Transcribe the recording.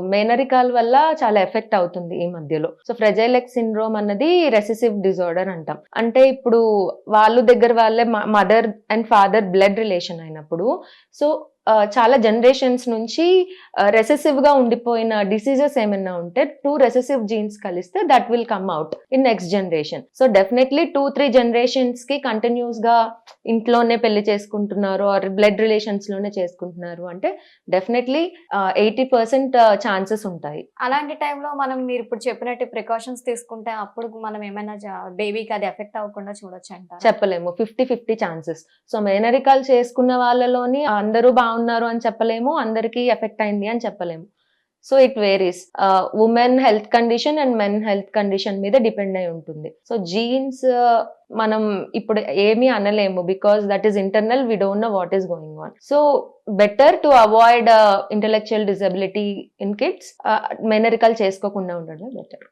మేనరికాల్ వల్ల చాలా ఎఫెక్ట్ అవుతుంది ఈ మధ్యలో. సో ఫ్రెజైలెక్ సిండ్రోమ్ అన్నది రెసిసివ్ డిజార్డర్ అంటాం. అంటే ఇప్పుడు వాళ్ళు దగ్గర వాళ్ళే mother and father blood relation అయినప్పుడు సో చాలా జనరేషన్స్ నుంచి రెసెసివ్గా ఉండిపోయిన డిసీజెస్ ఏమైనా ఉంటే టూ రెసెసివ్ జీన్స్ కలిస్తే that will come out in next generation so definitely two three జనరేషన్స్కి కంటిన్యూస్గా ఇంట్లోనే పెళ్ళి చేసుకుంటున్నారు ఆర్ బ్లడ్ రిలేషన్స్లోనే చేసుకుంటున్నారు అంటే డెఫినెట్లీ ఎయిటీ పర్సెంట్ ఛాన్సెస్ ఉంటాయి. అలాంటి టైంలో మనం మీరు ఇప్పుడు చెప్పినట్టు ప్రికాషన్స్ తీసుకుంటే అప్పుడు మనం ఏమైనా బేబీకి అది ఎఫెక్ట్ అవ్వకుండా చూడొచ్చు అంటారు చెప్పలేము. ఫిఫ్టీ ఫిఫ్టీ ఛాన్సెస్ సో మేనరికాల్ చేసుకున్న వాళ్ళలోని అందరూ ఉన్నారు అని చెప్పలేము అందరికీ ఎఫెక్ట్ అయింది అని చెప్పలేము. So it varies. Women health condition and men health condition మీద డిపెండ్ అయి ఉంటుంది. సో జీన్స్ మనం ఇప్పుడు ఏమీ అనలేము because that is internal we don't know what is going on. So better to avoid intellectual disability in kids మెనరికల్ చేసుకోకుండా ఉండడం better.